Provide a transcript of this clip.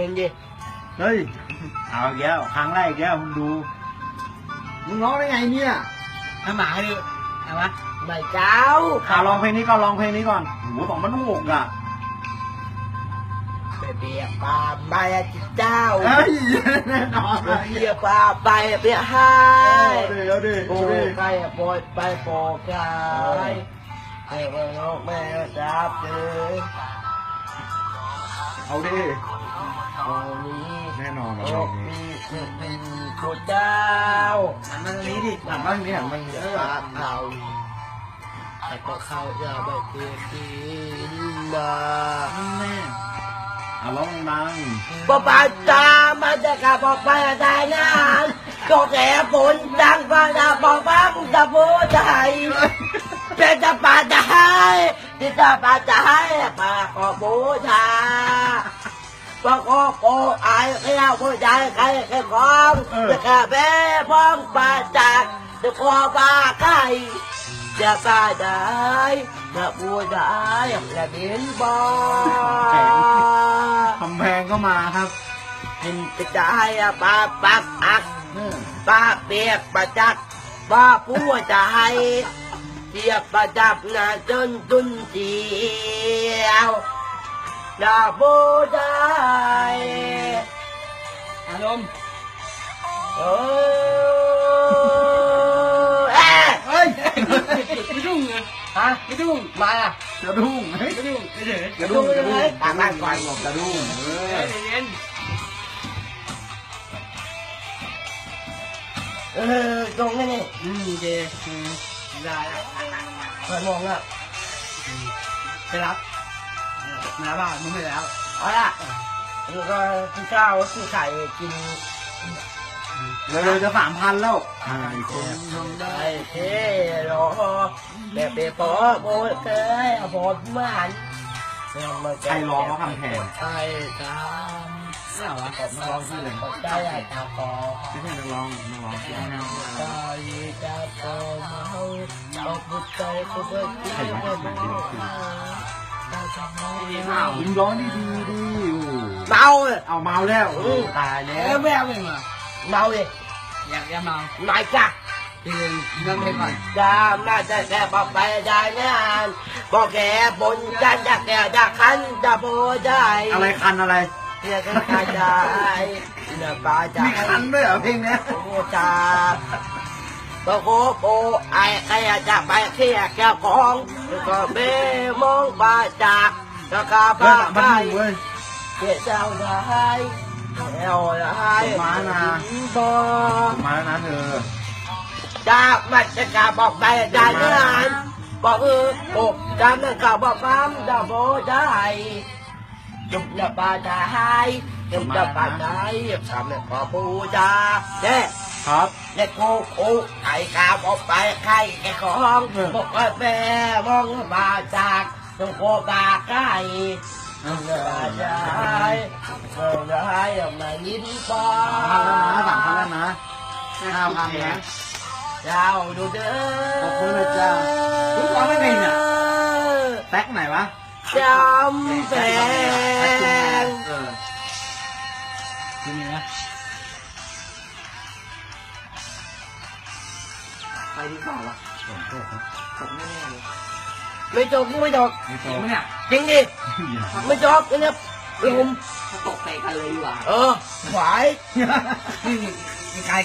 เป็นดิเฮ้ย เอาอีกแล้วครั้งแรกอีกแล้วมึงดูมึงร้องได้ไงเนี่ยเอาหมาให้ดูเอาวะไม่เจ้าอ่าลองเพลงนี้ก่อนลองเพลงนี้ก่อนโหสองพันหกอะไปเบียปลาใบจิตเจ้าเฮ้ยแน่นอนไปเบียปลาใบเบียให้เอาดิเอาดิโอ้เอาดิใครปล่อยไปโปรดกายให้เมื่อนกแม่จับเจอเอาดิโอ้นี้แน่นอน โอ้เอาเพลงมีนี้เป็นผู้เจ้าหันมาตรงนี้ดิหันบ้างนี่หันบ้างอนี่ย่าปากเขาแต่ก็เขาอย่าไปเปลี่ยนดินมาแม่อะร้องดังปปาจามันจะกลับออกไปได้นานก็แก่ฝนดังฟ้าดาบอกฟังจะพูดใจเป็นจะปาจะให้ที่จะปาจะให้ปาก็บูชา ปาก็โกไอ้แค่ผู้ใจใครแค่ของจะแค่แม่พ้องปาจากจะขอปาใครจะปาได้จะพูดได้จะดินบอคำแพงก็มาครับหินกระจายอะปลาปักอักปลาเปียกปลาจักปลาผู้จะให้เทียบประจับหน้าจนจุนเจียว ดาบูได้อารมณ์เออเอ๊ะเฮ้ยไม่ดุ้งเลยฮะไม่ดุ้งมาอะกระดุ้งเฮ้ยไม่ดุ้งเฉยกระดุ้งกระดุ้งตามบ้านก่อนกระดุ้งเอๆอใจเย็นเออตรงนี้นี่อืมเจอืมได้ละมามองอะไปรับ มาบ้านมึงไปแล้วเอาละแล้วก็ที่ข้าวที่ไข่กินเลยเลยจะสามพันแล้วอ่าอีกคนทำได้เท่รอแบบเปียปอโบเคยผลมันใครร้องทำทไม่เอาวะำร้องที่ไหนใจใหญ่ตาคอไม่ใช่นักร้องนักร้องที่นั่งใจจะโตมาเฮาเอาบุตรใจกูเบิกที่ไม่ได้ดีเปล่ามึงร้องดีดีดีโอ้เมาเลยเอาเมาแล้วโอ้ตายแล้เอ้ยวไม่เอาไม่มาเมาเลยอยากจะเมาไม่จ้ะทีนึงเริ่มเพลงก่อนจามน่าจะแค่บอกไปได้ไม่อ่านบอกแกบนจันจะแกจะคันจะโบได้อะไรคันอะไรเรียกกันกระจายเนื้อปลาจามีคันด้วยเหรอเพลงเนี้ยโอ้จา ตะโกโปไอ้ใครจะไปเที่ยวแก้วของก็เบมองปลาจากก็ปเฮ้าไก่อยู่เว้ยเที่ยวเจ้าได้เจ้าได้บอมาแล้วนะเธอจากมันจะกาบอกไปได้เนื้อบอกเออโอ้จำนั่นก็บอกฟังจะโบได้จุบจะปาจะให้จุบจะปาจะให้ทำให้ขอปูจาเด้ ครับเด็กกูกูไก่กาบอกไปไข่แกของบอกว่าแม่มองบาจากต้องโคบาไก่เงินได้เงินได้มายินปอสามพันแล้วนะสามพันแล้วนะห้าพันนะ เจ้าดูเด้อขอบคุณนะเจ้าคุณร้องไม่เป็นอะแท็กไหนวะจำแพงเออทีนี้นะ ดีกว่าวะฝนตกครับตกแน่ๆเลยไม่จบไม่จบไม่ตจริงกไหมเนี่ยจริงดิไม่จบเนี่ยลมตกใส่กันเลยดีกว่าเออหวายนี่มีกาย